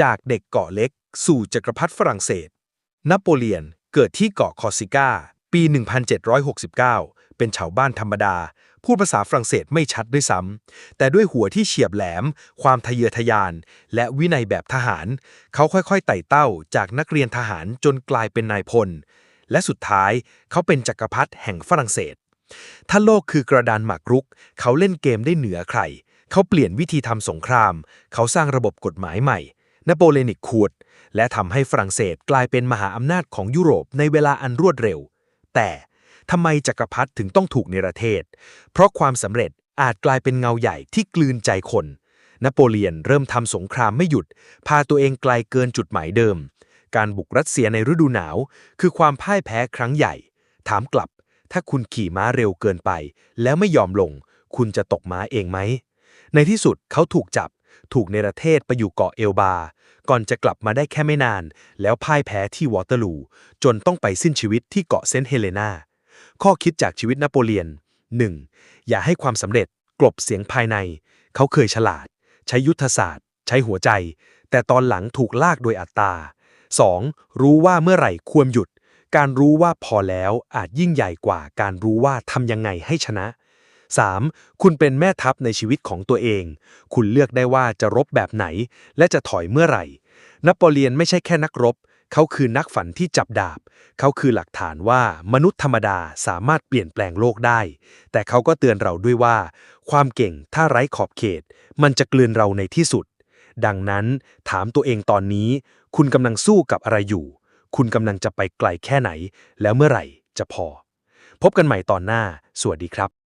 จากเด็กเกาะเล็ก สู่จักรพรรดิฝรั่งเศส นโปเลียนเกิดที่เกาะคอร์ซิก้า ปี 1769 เป็นชาวบ้านธรรมดา พูดภาษาฝรั่งเศสไม่ชัดด้วยซ้ำ แต่ด้วยหัวที่เฉียบแหลม ความทะเยอทะยาน และวินัยแบบทหาร เขาค่อยๆ ไต่เต้าจากนักเรียนทหารจนกลายเป็นนายพล และสุดท้ายเขาเป็นจักรพรรดิแห่งฝรั่งเศส ถ้าโลกคือกระดานหมากรุก เขาเล่นเกมได้เหนือใครเขาเปลี่ยนวิธีทำสงคราม เขาสร้างระบบกฎหมายใหม่ นโปเลียนิกคูดและทำให้ฝรั่งเศสกลายเป็นมหาอำนาจของยุโรปในเวลาอันรวดเร็ว แต่ทำไมจักรพรรดิถึงต้องถูกเนรเทศ เพราะความสำเร็จอาจกลายเป็นเงาใหญ่ที่กลืนใจคน นโปเลียนเริ่มทำสงครามไม่หยุด พาตัวเองไกลเกินจุดหมายเดิม การบุกรัสเซียในฤดูหนาว คือความพ่ายแพ้ครั้งใหญ่ ถามกลับ ถ้าคุณขี่ม้าเร็วเกินไป แล้วไม่ยอมลง คุณจะตกม้าเองไหม ในที่สุดเขาถูกจับ ถูกเนรเทศไปอยู่เกาะเอลบา ก่อนจะกลับมาได้แค่ไม่นาน แล้วพ่ายแพ้ที่วอเตอร์ลู จนต้องไปสิ้นชีวิตที่เกาะเซนต์เฮเลนา ข้อคิดจากชีวิตนโปเลียน 1. อย่าให้ความสำเร็จกลบเสียงภายใน เขาเคยฉลาด ใช้ยุทธศาสตร์ ใช้หัวใจ แต่ตอนหลังถูกลากโดยอัตตา 2. รู้ว่าเมื่อไหร่ควรหยุด การรู้ว่าพอแล้วอาจยิ่งใหญ่กว่าการรู้ว่าทำยังไงให้ชนะ 3. คุณเป็นแม่ทัพในชีวิตของตัวเอง คุณเลือกได้ว่าจะรบแบบไหน และจะถอยเมื่อไหร่ นโปเลียนไม่ใช่แค่นักรบ เขาคือนักฝันที่จับดาบ เขาคือหลักฐานว่ามนุษย์ธรรมดาสามารถเปลี่ยนแปลงโลกได้ แต่เขาก็เตือนเราด้วยว่า ความเก่งถ้าไร้ขอบเขต มันจะกลืนเราในที่สุด ดังนั้นถามตัวเองตอนนี้ คุณกำลังสู้กับอะไรอยู่ คุณกำลังจะไปไกลแค่ไหน แล้วเมื่อไหร่จะพอ พบกันใหม่ตอนหน้า สวัสดีครับ